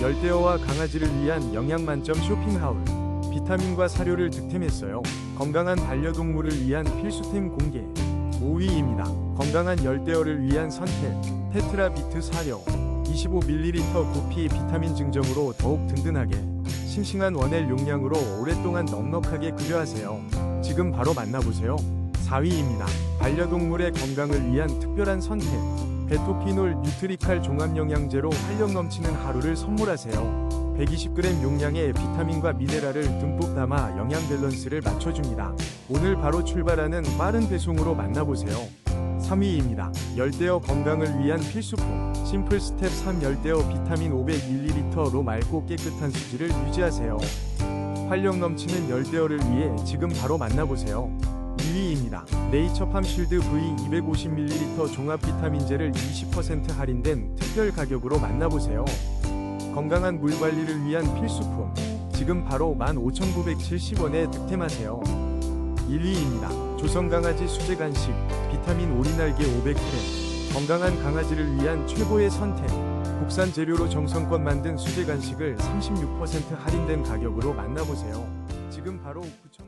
열대어와 강아지를 위한 영양 만점 쇼핑 하울. 비타민과 사료를 득템했어요. 건강한 반려동물을 위한 필수템 공개. 5위입니다. 건강한 열대어를 위한 선택. 테트라비트 사료. 25ml 구피 비타민 증정으로 더욱 든든하게. 싱싱한 원액 용량으로 오랫동안 넉넉하게 급여하세요. 지금 바로 만나보세요. 4위입니다. 반려동물의 건강을 위한 특별한 선택. 베토피놀 뉴트리칼 종합영양제로 활력 넘치는 하루를 선물하세요. 120g 용량의 비타민과 미네랄을 듬뿍 담아 영양 밸런스를 맞춰줍니다. 오늘 바로 출발하는 빠른 배송으로 만나보세요. 3위입니다. 열대어 건강을 위한 필수품 심플 스텝 3 열대어 비타민 500ml로 맑고 깨끗한 수질을 유지하세요. 활력 넘치는 열대어를 위해 지금 바로 만나보세요. 2위입니다. 네이처팜 쉴드 V 250ml 종합 비타민제를 20% 할인된 특별 가격으로 만나보세요. 건강한 물 관리를 위한 필수품. 지금 바로 15,970원에 득템하세요. 1위입니다. 조선 강아지 수제 간식 비타민 오리날개 500g. 건강한 강아지를 위한 최고의 선택. 국산 재료로 정성껏 만든 수제 간식을 36% 할인된 가격으로 만나보세요. 지금 바로 9,000원